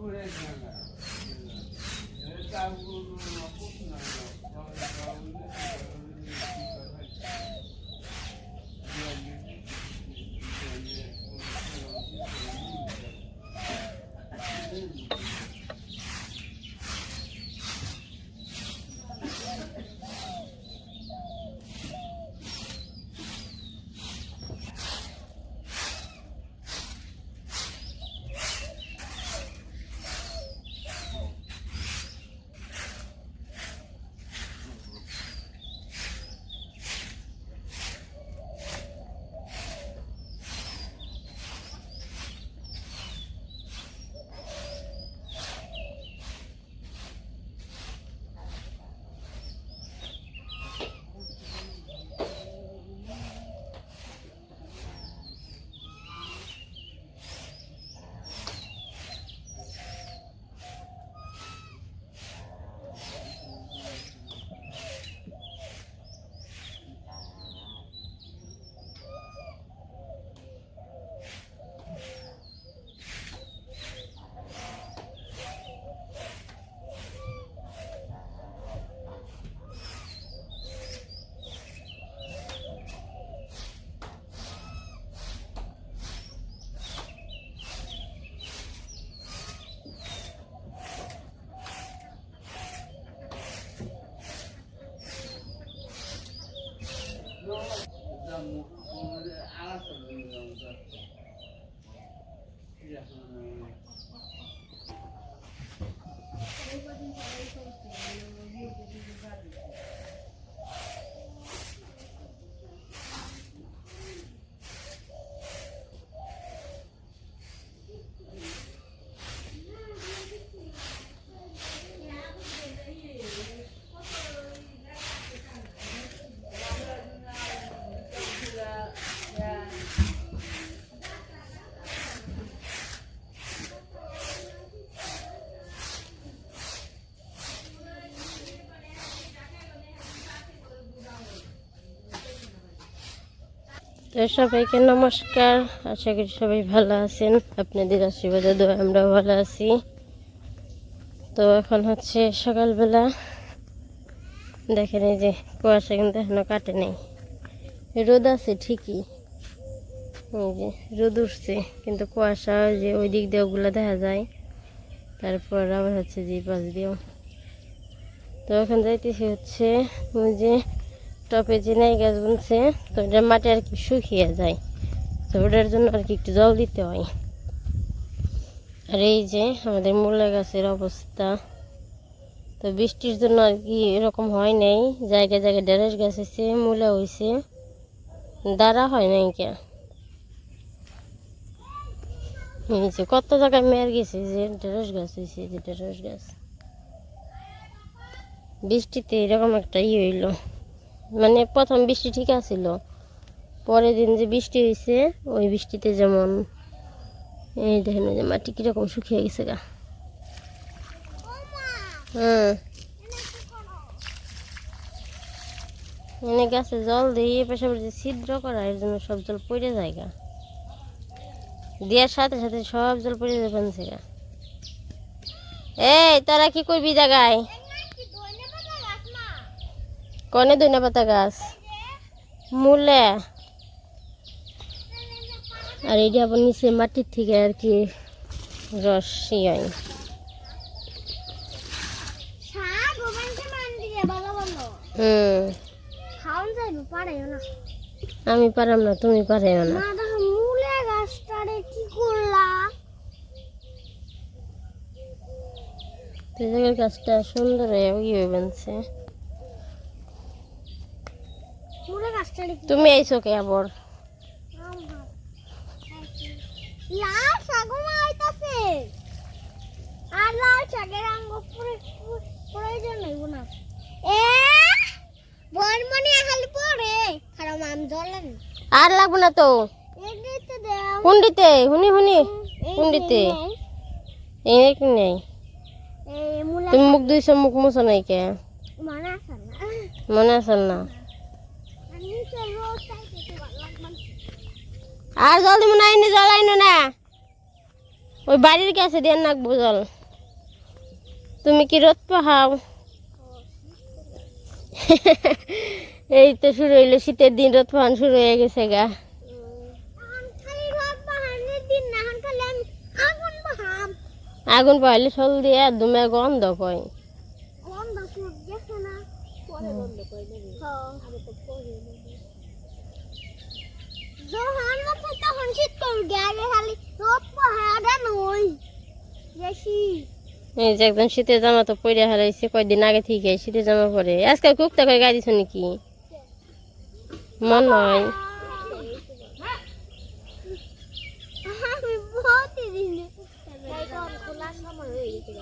করে না Gracias. তো সবাইকে নমস্কার। আশা করি সবাই ভালো আছেন। আপনাদের আশীর্বাদে দোয়া, আমরাও ভালো আছি। তো এখন হচ্ছে সকালবেলা। দেখেন এই যে কুয়াশা কিন্তু এখনও কাটে নেই। রোদ আছে ঠিকই। এই যে রোদ উঠছে, কিন্তু কুয়াশা যে ওই দিক দিয়ে ওগুলো দেখা যায়। তারপর আবার হচ্ছে যে পাশ দিয়েও। তো এখন যাইতেছি হচ্ছে ওই যে টপে যে নাই গাছ বুনছে, তো ওটার মাটি আর কি শুকিয়ে যায়। তো ওটার জন্য আর কি একটু জল দিতে হয়। আর এই যে আমাদের মূলা গাছের অবস্থা, তো বৃষ্টির জন্য আর কি এরকম হয় নাই। জায়গায় জায়গায় ঢেঁড়স গাছ হয়েছে মূলা হয়েছে দাঁড়া হয় নাই কে? এই যে কত জায়গায় মেয়ের গেছে যে ঢেঁড়স গাছ হয়েছে যে ঢেঁড়স গাছ। বৃষ্টিতে এরকম একটা ই হইল। মানে প্রথম বৃষ্টি ঠিক আছিল। পরের দিন যে বৃষ্টি হয়েছে ওই বৃষ্টিতে যেমন এই দেখেন যে মাটি কীরকম শুকিয়ে গেছে গা। হ্যাঁ। এনে গাছে জল দিয়ে পাশাপাশি ছিদ্র করা, এর জন্য সব জল পড়ে যায় গা। দেওয়ার সাথে সাথে সব জল পড়ে যায় যাবেন গা। এই, তারা কি করবি জায়গায় কনে দইনা পাতা গাছ? মূলে? আর এইটা আবার নিচে মাটির থেকে আর কি রস হয়। আমি পারাম না তুমি পারেও না। গাছটা সুন্দর হয়ে বানছে মূলে গাছটারে কি তুমি আইছো কে আবার? লাল আর লাল আঙ্গ পুরো প্রয়োজন হইব না। এ বনমনি আম জলেন। আর লাগবো না তো। হুন্ডিতে হুনি হুনি। হুন্ডিতে। এই কি নেই? তুমি মুখ দুইছো মুখ মুছো নাই কে? মনে আছে না। মনে আছে না আমি তো রোজ তাই খেতে ভালো লাগবে আর জল দিব না, এনে জল আইনো না। ওই বাড়ির কাছে দিয়ে নাকবো জল। তুমি কি রোদ পাহাও? এই তো শুরু হইল, শীতের দিন, রোদ পাহান শুরু হয়ে গেছে গা। দিন আগুন পাইলে সল দিয়ে দুমে গন্ধ কয় গন্ধ সুর গেছে না পরে গন্ধ কই দেবে আগে তো পরে যখন মতো তখন শীত করবে আগে খালি রোদ পাহাড়া নই বেশি। এই যে একদম শীতের জামা তো পরে হারাইছে কয়দিন আগে থেকে শীতের জামা পরে। আজকে কুকটা করে গাই দিছ নাকি? মন নয় আমি বহুত দিন খোলার সময় হয়ে গেছে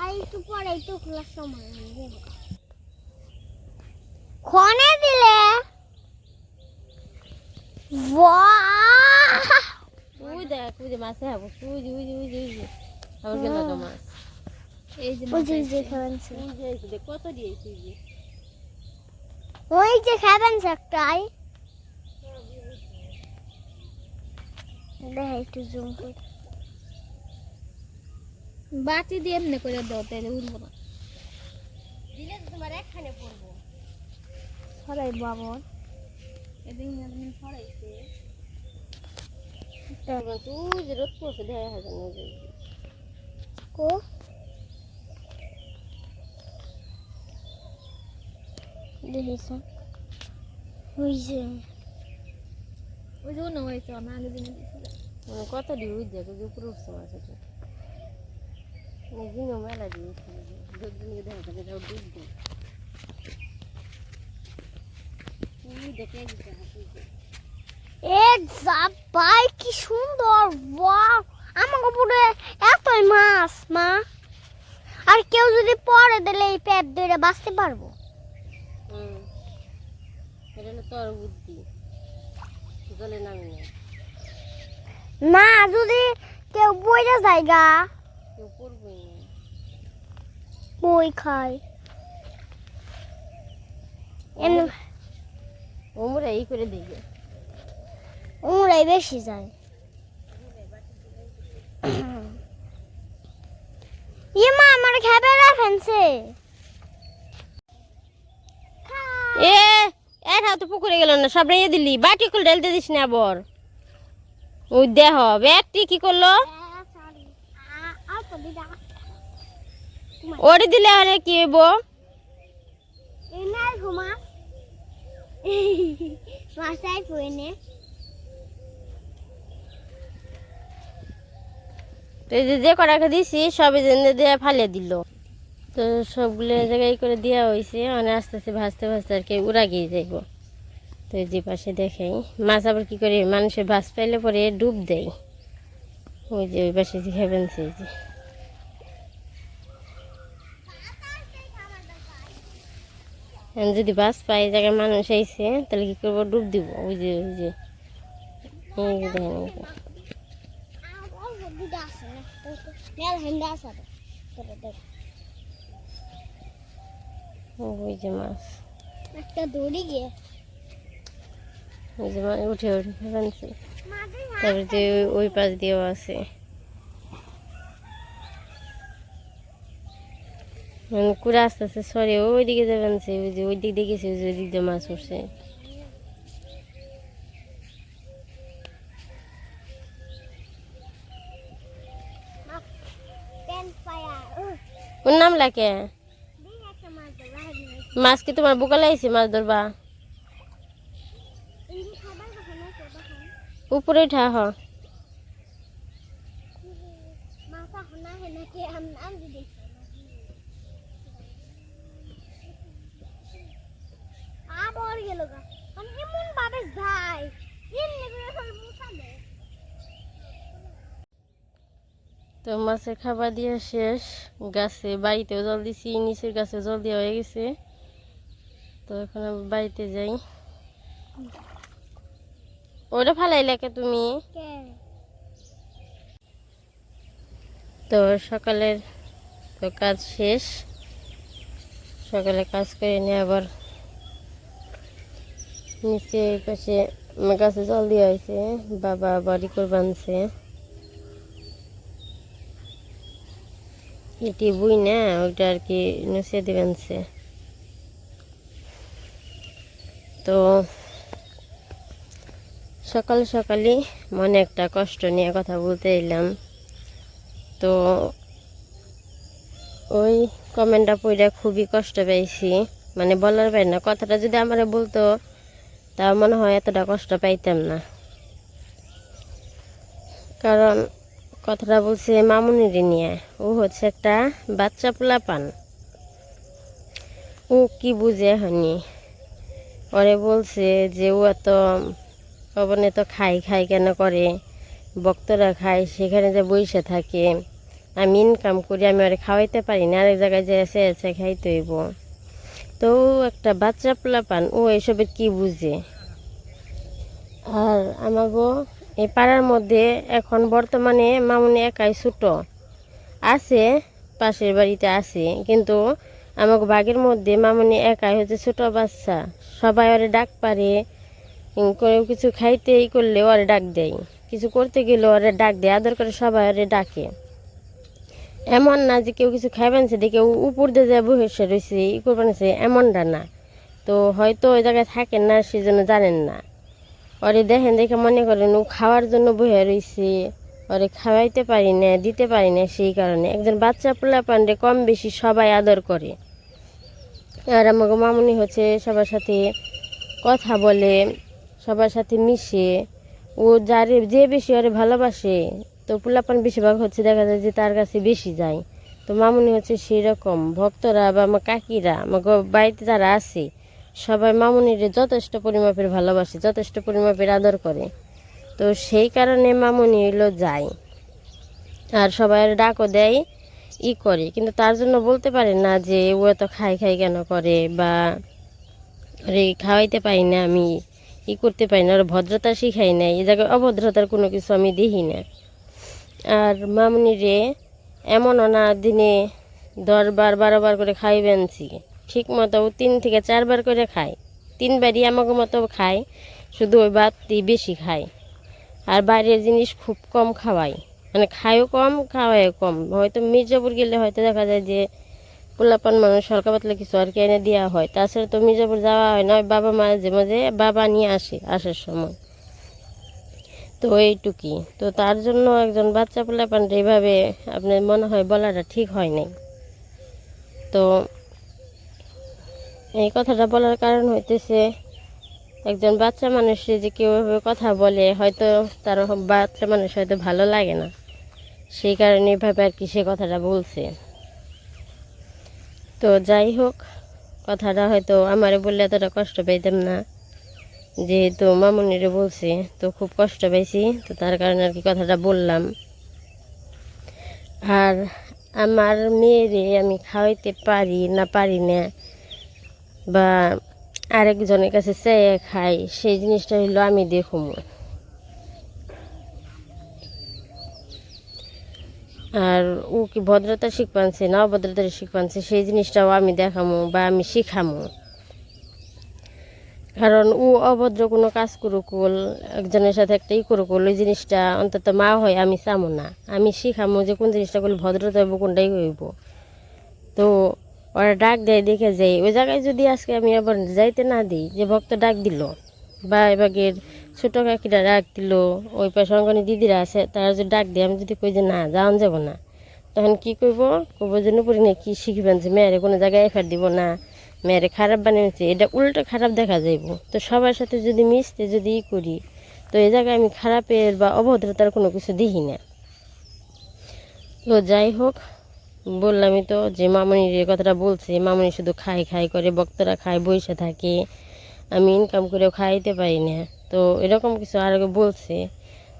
আর একটু পরে তো খোলার সময় হয়ে যাবে ক্ষণে দিলে বাহ ওই দেখ ওই যে মাছে হব ওই যে ওই যে ওই যে ওই যে আমার গেল মাছ এই যে ওই যে যে খাবেনছে ওই যে এই যে দেখ কত দিয়েছি ওই যে ওই যে দেখ একটু জুম করে বাটি দিয়ে এমনি করে দাও তাহলে উঠবো না দিলে তো তোমার একখানে পড়ব সরাই বাবন রোদ পড়ছে দেখা হাজার কো দেখিস যে ওই যে অন্য হয়েছে না আগে দিনে মানে কত দিয়ে ওই যে উপরে উঠছে মাছ এটা মানে মেলা দিনকে দেখা যাবে জাপাই কি সুন্দর ওয়াও। আমাকে পুরো এতই মাছ মা। আর কেউ যদি পরে দিলে এই পেট ধরে বাঁচতে পারব। তোর বুদ্ধি। জলে না। যদি কেউ বইটা জায়গা কেউ পড়বই বই খায় এমনি ওমরা এই করে দেখবে। উমরাই বেশি যায়। ইয়ে মা আমার খাবে এ এর হাতে পুকুরে গেল না সব রেঁয়ে দিলি। বাটি খুলে ঢেলতে দিস না আবার ওই দেহ ব্যাগটি কি করল? ওরে দিলে আরে কি হইব? ঘুমা। মাসাই পড়ে তো এই যে কটাকে দিছি সবে জেনে দিয়ে ফালিয়ে দিল। তো সবগুলো জায়গায় করে দেওয়া হয়েছে মানে আস্তে আস্তে ভাজতে ভাজতে আর কি উড়া গিয়ে যাইব। তো যে পাশে দেখাই মাছ আবার কি করে মানুষের ভাজ পাইলে পরে ডুব দেয়। ওই যে ওই পাশে যে খাবেন সেই যে যদি বাস পাই জায়গায় মানুষ আইছে, তাহলে কি করব? ডুব দিব। ওই যে ওই যে। ওই যে মাছ একটা দড়ি গিয়ে ওই যে উঠে উঠে তারপরে যে ওই পাশ দিয়েও আছে। মানে কুড়া আস্তে আস্তে সরে ওই দিকে যাবেন সে ওই যে ওই দিক দিয়ে গেছে ওই যে ওই দিক দিয়ে মাছ উঠছে। ওর নাম লাগে মাছ কি তোমার বুকালে আইছে মাছ ধরবা? উপরে উঠা হ। আবার গেল গা এমন ভাবে যায় এমনি করে খালি তো মাছের খাবার দিয়ে শেষ। গাছে বাড়িতেও জল দিছি নিচের গাছে জল দেওয়া হয়ে গেছে। তো এখন আমি বাড়িতে যাই। ওটা ফালাই লেকে তুমি? তো সকালের তো কাজ শেষ। সকালে কাজ করে নিয়ে আবার নিচে এই পাশে গাছে জল দেওয়া হয়েছে বাবা বাড়ি করে বানছে। এটি বুই না, ওইটা আর কি নিচে দিবেনছে তো সকাল সকালই মনে একটা কষ্ট নিয়ে কথা বলতে এলাম। তো ওই কমেন্টটা পড়ে খুবই কষ্ট পেয়েছি মানে বলার পাই না, কথাটা যদি আমার বলতো তা মনে হয় এতটা কষ্ট পাইতাম না। কারণ কথাটা বলছে মামুনির নিয়ে। ও হচ্ছে একটা বাচ্চা পোলা পান ও কি বুঝে হয়নি। ওরে বলছে যে ও এত পবনে তো খাই খাই কেন করে? বক্তরা খায়, সেখানে যে বসে থাকে। আমি ইনকাম করি, আমি ওরে খাওয়াইতে পারি না। আরেক জায়গায় যে এসে এসে খাইতে হইব। তো একটা বাচ্চা পোলা পান ও এসবের কি বুঝে? আর আমাগো এই পাড়ার মধ্যে এখন বর্তমানে মামুনি একাই ছোটো। আছে, পাশের বাড়িতে আছে, কিন্তু আমাকে বাঘের মধ্যে মামুনি একাই হচ্ছে ছোট বাচ্চা। সবাই ওরে ডাক পারে করে কিছু খাইতে করলে ওরে ডাক দেয়। কিছু করতে গেলে ওরে ডাক দেয়, আদর করে সবাই ওরে ডাকে। এমন না যে কেউ কিছু খাইবেন সে দেখে উপর দিয়ে যায় বসে রয়েছে, ই করবেন সে, এমনটা না। তো হয়তো ওই জায়গায় থাকেন না, সেজন্য জানেন না। ওরে দেখেন, দেখে মনে করেন ও খাওয়ার জন্য বসে রয়েছে। ওরে খাওয়াইতে পারি না, দিতে পারি না সেই কারণে। একজন বাচ্চা পোলা পান্ডে কম বেশি সবাই আদর করে। আর আমাকে মামনি হচ্ছে সবার সাথে কথা বলে, সবার সাথে মিশে। ও যারে, যে বেশি ওরে ভালোবাসে তো পোলাপান বেশিরভাগ হচ্ছে দেখা যায় যে তার কাছে বেশি যায়। তো মামুনি হচ্ছে সেই রকম ভক্তরা বা আমার কাকিরা আমাকে বাড়িতে যারা আছে, সবাই মামুনির যথেষ্ট পরিমাপের ভালোবাসে, যথেষ্ট পরিমাপের আদর করে। তো সেই কারণে মামুনি হইল যায়। আর সবাই ডাকও দেয়, ই করে। কিন্তু তার জন্য বলতে পারে না যে, ও এত খাই খাই কেন করে? বা, আরে, খাওয়াইতে পারি না আমি, ই করতে পারি না, আর ভদ্রতা শিখাই না এই জায়গায় অভদ্রতার কোনো কিছু আমি দেখি না। আর মামনি রে এমনও না দিনে দশবার, বারোবার করে খাইবেনছি ঠিক মতো তিন থেকে চারবার করে খায়। তিনবারই আমাকে মতো খায়, শুধু ওই বাদটি বেশি খায়। আর বাইরের জিনিস খুব কম খাওয়াই মানে খায়ও কম, খাওয়ায়ও কম। হয়তো মির্জাপুর গেলে হয়তো দেখা যায় যে পোলাপান মানুষ হালকা পাতলা কিছু আর কি এনে দেওয়া হয়। তাছাড়া তো মির্জাপুর যাওয়া হয় না, ওই বাবা মাঝে মাঝে বাবা নিয়ে আসে আসার সময়। তো এইটুকুই তো তার জন্য একজন বাচ্চা পোলাপান এইভাবে আপনার মনে হয় বলাটা ঠিক হয় নাই। তো এই কথাটা বলার কারণ হইতেছে, একজন বাচ্চা মানুষের যে কেউ এভাবে কথা বলে, হয়তো তার বাচ্চা মানুষ হয়তো ভালো লাগে না। সেই কারণে এভাবে আর কি সে কথাটা বলছে। তো যাই হোক, কথাটা হয়তো আমারে বললে এতটা কষ্ট পাইতাম না। যেহেতু মামুনিরে বলছে, তো খুব কষ্ট পাইছি, তো তার কারণে আর কি কথাটা বললাম। আর আমার মেয়েরে আমি খাওয়াইতে পারি না পারি না, বা আরেকজনের কাছে চেয়ে খাই, সেই জিনিসটা হইল আমি দেখুম। আর ও কি ভদ্রতা শিখপানছে না অভদ্রতা শিখপানছে সেই জিনিসটাও আমি দেখামো বা আমি শিখামো। কারণ ও অভদ্র কোনো কাজ করুকুল একজনের সাথে একটা ই করুকুল ওই জিনিসটা অন্তত মা হয়, আমি চামো না। আমি শিখামো যে কোন জিনিসটা করলে ভদ্রতা হইব, কোনটাই হইব। তো ওরা ডাক দেয়, দেখে যাই ওই জায়গায় যদি আজকে আমি আবার যাইতে না দিই, যে ভক্ত ডাক দিল, বা এবাগের ছোটো কাকিরা ডাক দিল, ওই পাশে অঙ্গনে দিদিরা আছে, তারা যদি ডাক দেয়, আমি যদি কই যে না, যাওয়ান যাব না, তখন কি করব কব নুপুরি না কি শিখবেন যে, মেয়েরে কোনো জায়গায় এফার দিব না মেয়েরে খারাপ বানিয়েছে এটা উল্টো খারাপ দেখা যাইব। তো সবার সাথে যদি মিশতে, যদি ই করি, তো এই জায়গায় আমি খারাপের বা অভদ্রতার কোনো কিছু দিই না। তো যাই হোক, বললামই তো যে মামনির এই কথাটা বলছে, মামনি শুধু খাই খাই করে, বক্তরা খায় বসে থাকে, আমি ইনকাম করেও খাইতে পারি না। তো এরকম কিছু আর বলছে।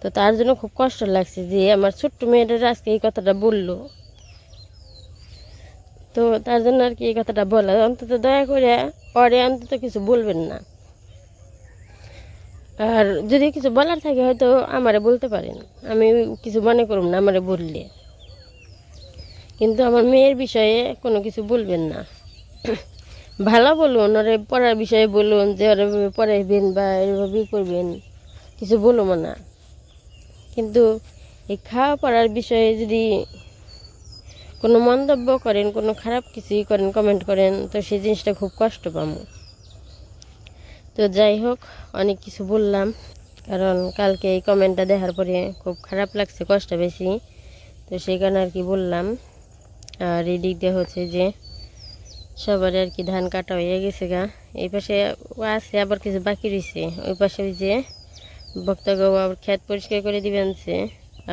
তো তার জন্য খুব কষ্ট লাগছে যে আমার ছোট্ট মেয়েটার আজকে এই কথাটা বলল। তো তার জন্য আর কি এই কথাটা বলা অন্তত দয়া করে পরে অন্তত কিছু বলবেন না। আর যদি কিছু বলার থাকে হয়তো আমারে বলতে পারেন। আমি কিছু মনে করুম না আমারে বললে। কিন্তু আমার মেয়ের বিষয়ে কোনো কিছু বলবেন না। ভালো বলুন, ওরে পড়ার বিষয়ে বলুন, যে ওরা পড়াইবেন বা এভাবেই করবেন, কিছু বলব না। কিন্তু এই খাওয়া পড়ার বিষয়ে যদি কোনো মন্তব্য করেন, কোনো খারাপ কিছুই করেন কমেন্ট করেন, তো সেই জিনিসটা খুব কষ্ট পাবো। তো যাই হোক, অনেক কিছু বললাম, কারণ কালকে এই কমেন্টটা দেখার পরে খুব খারাপ লাগছে, কষ্ট বেশি, তো সেই কারণে আর কি বললাম। আর এই দিক দিয়ে হচ্ছে যে সবার আর কি ধান কাটা হয়ে গেছে গা। এই পাশে আছে, আবার কিছু বাকি রয়েছে ওই পাশে ওই যে বক্তাগো আবার ক্ষেত পরিষ্কার করে দিবেন সে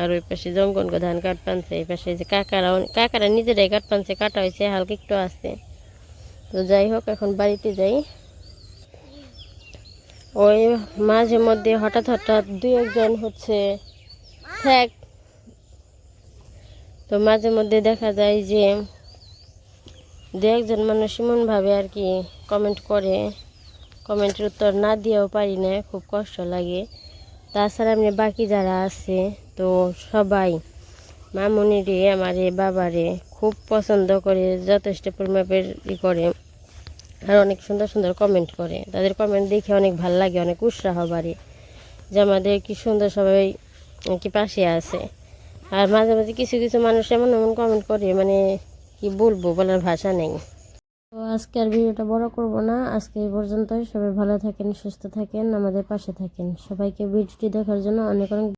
আর ওই পাশে জঙ্গনগো ধান কাট পানছে, এই পাশে যে কাকারা কাকারা নিজেরাই কাট পানছে, কাটা হয়েছে হালকা একটু আছে তো যাই হোক, এখন বাড়িতে যাই। ওই মাঝে মধ্যে হঠাৎ হঠাৎ দুই একজন হচ্ছে ফ্যাক তো মাঝে মধ্যে দেখা যায় যে দু একজন মানুষ এমনভাবে আর কি কমেন্ট করে। কমেন্টের উত্তর না দিয়েও পারি না, খুব কষ্ট লাগে। তাছাড়া এমনি বাকি যারা আছে, তো সবাই মামুনি রে আমারে, বাবারে খুব পছন্দ করে, যথেষ্ট পরিমাপের ই করে আর অনেক সুন্দর সুন্দর কমেন্ট করে। তাদের কমেন্ট দেখে অনেক ভালো লাগে, অনেক উৎসাহ বাড়ে যে আমাদের কি সুন্দর সবাই কি পাশে আছে। আর মাঝে মাঝে কিছু কিছু মানুষ এমন এমন কমেন্ট করে মানে কি বলব, বলার ভাষা নেই। তো আজকে আর ভিডিওটা বড় করব না। আজকে এই পর্যন্তই। সবাই ভালো থাকেন, সুস্থ থাকেন, আমাদের পাশে থাকেন। সবাইকে ভিডিওটি দেখার জন্য অনেক অনেক